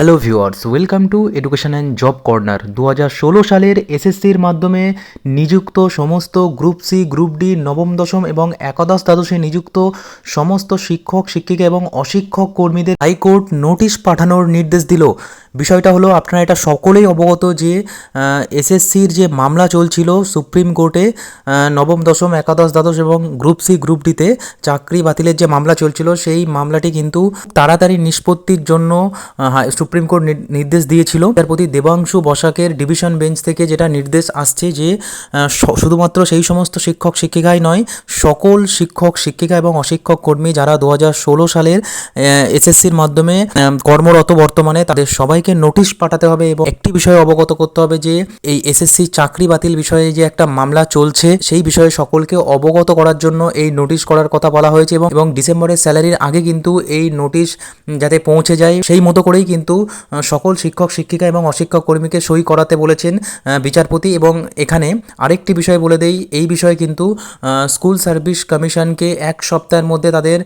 Hello viewers welcome to education and job corner দু ষোলো সালের এসএসসির মাধ্যমে নিযুক্ত সমস্ত গ্রুপ সি গ্রুপ ডি নবম, দশম এবং একাদশ দ্বাদশে নিযুক্ত সমস্ত শিক্ষক, শিক্ষিকা এবং অশিক্ষক কর্মীদের হাইকোর্ট নোটিশ পাঠানোর নির্দেশ দিল। বিষয়টা হলো আপনারা এটা সকলেই অবগত যে এসএসসির যে মামলা চলছিল সুপ্রিম কোর্টে নবম, দশম, একাদশ, দ্বাদশ এবং গ্রুপ সি গ্রুপ ডিতে চাকরি বাতিলের যে মামলা চলছিল, সেই মামলাটি কিন্তু তাড়াতাড়ি নিষ্পত্তির জন্য সুপ্রিম কোর্ট নির্দেশ দিয়েছিল। প্রতি দেবাংশু বসাকের ডিভিশন বেঞ্চ থেকে যেটা নির্দেশ আসছে যে শুধুমাত্র সেই সমস্ত শিক্ষক শিক্ষিকাই নয়, সকল শিক্ষক শিক্ষিকা এবং অশিক্ষক কর্মী যারা দু হাজার ষোলো সালের এসএসসির মাধ্যমে কর্মরত বর্তমানে, তাদের সবাইকে নোটিশ পাঠাতে হবে এবং একটি বিষয়ে অবগত করতে হবে যে, এই এসএসসি চাকরি বাতিল বিষয়ে যে একটা মামলা চলছে, সেই বিষয়ে সকলকে অবগত করার জন্য এই নোটিশ করার কথা বলা হয়েছে এবং ডিসেম্বরের স্যালারির আগে কিন্তু এই নোটিশ যাতে পৌঁছে যায়, সেই মতো করেই কিন্তু আহ, সকল শিক্ষক শিক্ষিকা এবং অশিক্ষক কর্মীকে সই করাতে বলেছেন বিচারপতি। এবং এখানে আরেকটি বিষয় বলে দেই এই বিষয়ে কিন্তু স্কুল সার্ভিস কমিশনকে এক সপ্তাহের মধ্যে তাদের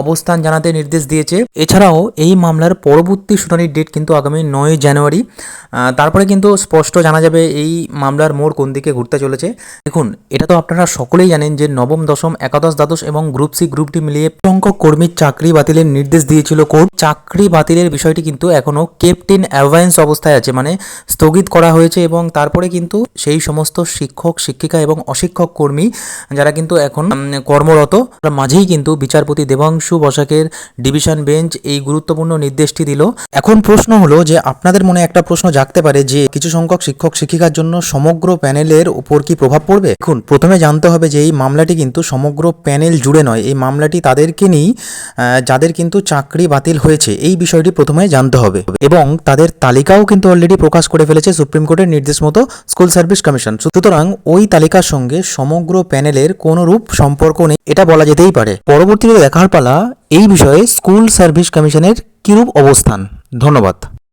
অবস্থান জানাতে নির্দেশ দিয়েছে। এছাড়াও এই মামলার পরবর্তী শুনানির ডেট কিন্তু আগামী নয় জানুয়ারি। তারপরে কিন্তু স্পষ্ট জানা যাবে এই মামলার মোড় কোন দিকে ঘুরতে চলেছে। দেখুন এটা তো আপনারা সকলেই জানেন যে নবম দশম একাদশ দ্বাদশ এবং গ্রুপ সি গ্রুপটি মিলিয়ে সংখ্যক কর্মীর চাকরি বাতিলের নির্দেশ দিয়েছিল কোর্ট। চাকরি বাতিলের বিষয়টি কিন্তু এখনও কেপ্ট ইন অ্যাভায়েন্স অবস্থায় আছে মানে স্থগিত করা হয়েছে এবং তারপরে কিন্তু সেই সমস্ত শিক্ষক, শিক্ষিকা এবং অশিক্ষক কর্মী যারা কিন্তু এখন কর্মরত, তার মাঝেই কিন্তু বিচারপতি দেবাংশু বসাকের ডিভিশন বেঞ্চ এই গুরুত্বপূর্ণ নির্দেশটি দিল। এখন প্রশ্ন হলো যে আপনাদের মনে একটা প্রশ্ন জাগতে পারে যে কিছু সংখ্যক শিক্ষক, শিক্ষিকার জন্য সমগ্র প্যানেলের উপর কি প্রভাব পড়বে? দেখুন, প্রথমে জানতে হবে যে এই মামলাটি কিন্তু সমগ্র প্যানেল জুড়ে নয়, এই মামলাটি তাদেরকে নিয়েই যাদের কিন্তু চাকরি বাতিল হয়েছে, এই বিষয়টি প্রথমে জানতে হবে। এবং তাদের তালিকাও কিন্তু অলরেডি প্রকাশ করে ফেলেছে সুপ্রিম কোর্টের নির্দেশ মতো স্কুল সার্ভিস কমিশন সুতরাং ওই তালিকার সঙ্গে সমগ্র প্যানেলের কোনো রূপ সম্পর্ক নেই, এটা বলা যেতেই পারে। পরবর্তীতে দেখার পালা এই বিষয়ে স্কুল সার্ভিস কমিশনের কিরূপ অবস্থান? ধন্যবাদ।